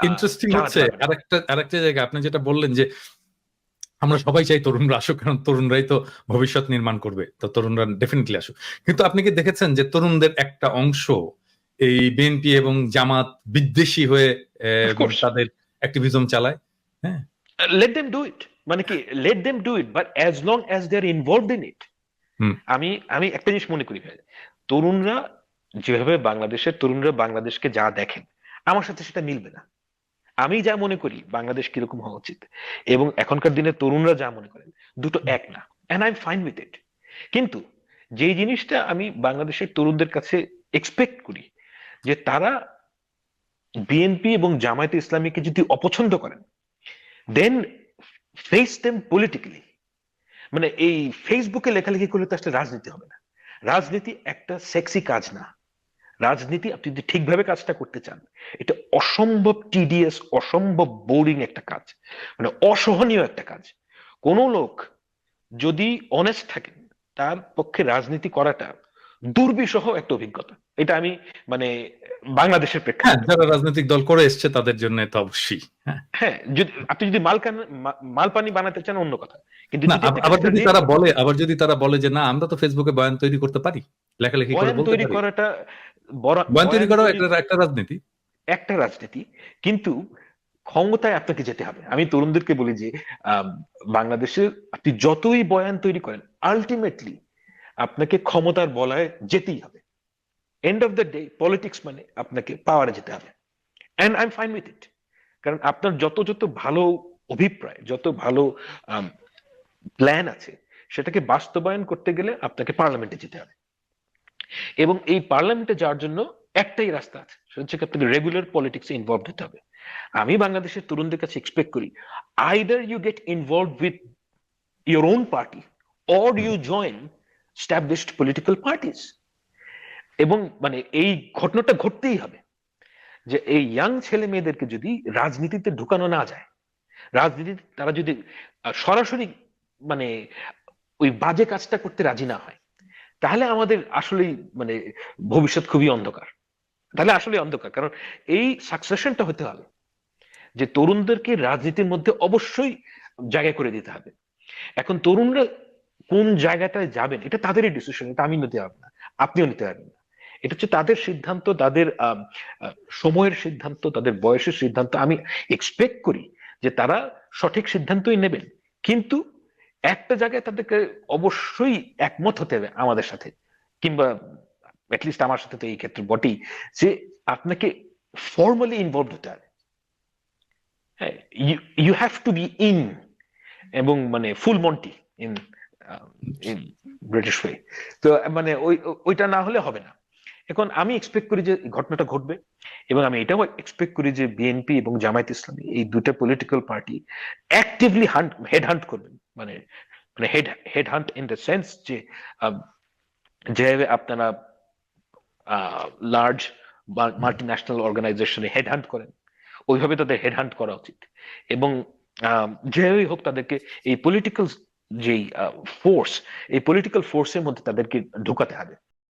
Interesting হচ্ছে। আরেকটা আরেকটা জায়গা আপনি যেটা বললেন যে আমরা সবাই চাই তরুণরা আসুক কারণ তরুণরাই তো ভবিষ্যৎ নির্মাণ করবে তো তরুণরা ডেফিনেটলি আসুক। কিন্তু আপনি কি দেখেছেন যে তরুণদের একটা অংশ এই বিএনপি এবং জামাত বিদ্বেষী হয়ে তাদের অ্যাক্টিভিজম চালায়? হ্যাঁ। লেট দেম ডু ইট মানে কি let them do it but as long as they are involved in it. আমি আমি একটা জিনিস মনে করি ভাই তরুণরা যেভাবে বাংলাদেশের তরুণরা বাংলাদেশকে যা দেখেন আমার সাথে সেটা মিলবে না। আমি যা মনে করি, বাংলাদেশ কীরকম হওয়া উচিত? এবং এখনকার দিনে তরুণরা যা মনে করেন, দুটো এক না and I am fine with it কিন্তু যে জিনিসটা আমি বাংলাদেশের তরুণদের কাছে এক্সপেক্ট করি, যে তারা বিএনপি এবং জামায়াতে ইসলামীকে যদি অপছন্দ করেন দেন ফেস দেম পলিটিক্যালি মানে এই ফেসবুকে লেখালেখি করলে তো আসলে রাজনীতি হবে না। রাজনীতি একটা সেক্সি কাজ না। রাজনীতি আপনি যদি ঠিকভাবে কাজটা করতে চান এটা অসম্ভব টিডিএস অসম্ভব বোরিং একটা কাজ মানে অসহনীয় একটা কাজ। কোন লোক যদি অনেস্ট থাকেন তার পক্ষে রাজনীতি করাটা দুর্বিষহ একটা অভিজ্ঞতা। এটা আমি মানে বাংলাদেশের হ্যাঁ প্রেক্ষাপটে যারা রাজনৈতিক দল করে এসছে তাদের জন্য তো অবশ্যই হ্যাঁ। হ্যাঁ যদি আপনি যদি মালকান মালপানি বানাতে চান অন্য কথা। কিন্তু আবার যদি তারা বলে আবার যদি তারা বলে যে না আমরা তো ফেসবুকে বয়ান তৈরি করতে পারি লেখালেখি করে বয়ান বলতে তৈরি করাটা বড় তৈরি করাও একটা একটা রাজনীতি। একটা রাজনীতি। কিন্তু ক্ষমতায় আপনাকে যেতে হবে। আমি তরুণদেরকে বলি যে বাংলাদেশে আপনি যতই বয়ান তৈরি করেন আলটিমেটলি আপনাকে ক্ষমতার বলায় যেতেই হবে। End of the day politics মানে আপনাকে পাওয়ারে যেতে হবে। And I am fine with it কারণ আপনার যত যত ভালো অভিপ্রায় যত ভালো প্ল্যান আছে সেটাকে বাস্তবায়ন করতে গেলে আপনাকে পার্লামেন্টে যেতে হবে। এবং এই পার্লামেন্টে যাওয়ার জন্য একটাই রাস্তা আছে, সেটা হচ্ছে আপনাকে রেগুলার পলিটিক্সে ইনভলভ হতে হবে। আমি বাংলাদেশের তরুণদের কাছে এক্সপেক্ট করি either you get involve with your own party or you join established political parties এবং মানে এই ঘটনাটা ঘটতেই হবে, যে এই ইয়াং ছেলে মেয়েদেরকে যদি রাজনীতিতে ঢুকানো না যায়, রাজনীতিতে তারা যদি সরাসরি মানে ওই বাজে কাজটা করতে রাজি না হয় তাহলে আমাদের আসলেই মানে ভবিষ্যৎ খুবই অন্ধকার। তাহলে আসলে অন্ধকার, কারণ এই সাকসেশনটা হতে হবে। যে তরুণদেরকে রাজনীতির মধ্যে অবশ্যই জায়গা করে দিতে হবে। এখন তরুণরা কোন জায়গাটায় যাবেন, এটা তাদেরই ডিসিশন এটা আমি নিতে পারব না, আপনিও নিতে পারবেন না। এটা হচ্ছে তাদের সিদ্ধান্ত, তাদের সময়ের সিদ্ধান্ত, তাদের বয়সের সিদ্ধান্ত। আমি এক্সপেক্ট করি যে তারা সঠিক সিদ্ধান্তই নেবেন, কিন্তু একটা জায়গায় তাদেরকে অবশ্যই একমত হতে হবে আমাদের সাথে, কিংবা অ্যাটলিস্ট আমার সাথে তো এই ক্ষেত্রে বটেই, যে আপনাকে ফর্মালি ইনভলভ হতে হবে। You have to be in এবং মানে full monty in British way তো মানে ওই, ওইটা না হলে হবে না। এখন আমি এক্সপেক্ট করি যে ঘটনাটা ঘটবে, এবং আমি এটাও এক্সপেক্ট করি যে বিএনপি এবং জামায়াত ইসলামী এই দুটো political party actively hunt head hunt করবেন। মানে মানে head head hunt in the sense যে যেভাবে আপনারা লার্জ মাল্টি ন্যাশনাল অর্গানাইজেশনে হেড হান্ট করেন, ওইভাবে তাদের হেড হান্ট করা উচিত। এবং যেভাবেই হোক তাদেরকে এই পলিটিক্যাল যেই ফোর্স এই পলিটিক্যাল ফোর্সের মধ্যে তাদেরকে ঢুকাতে হবে।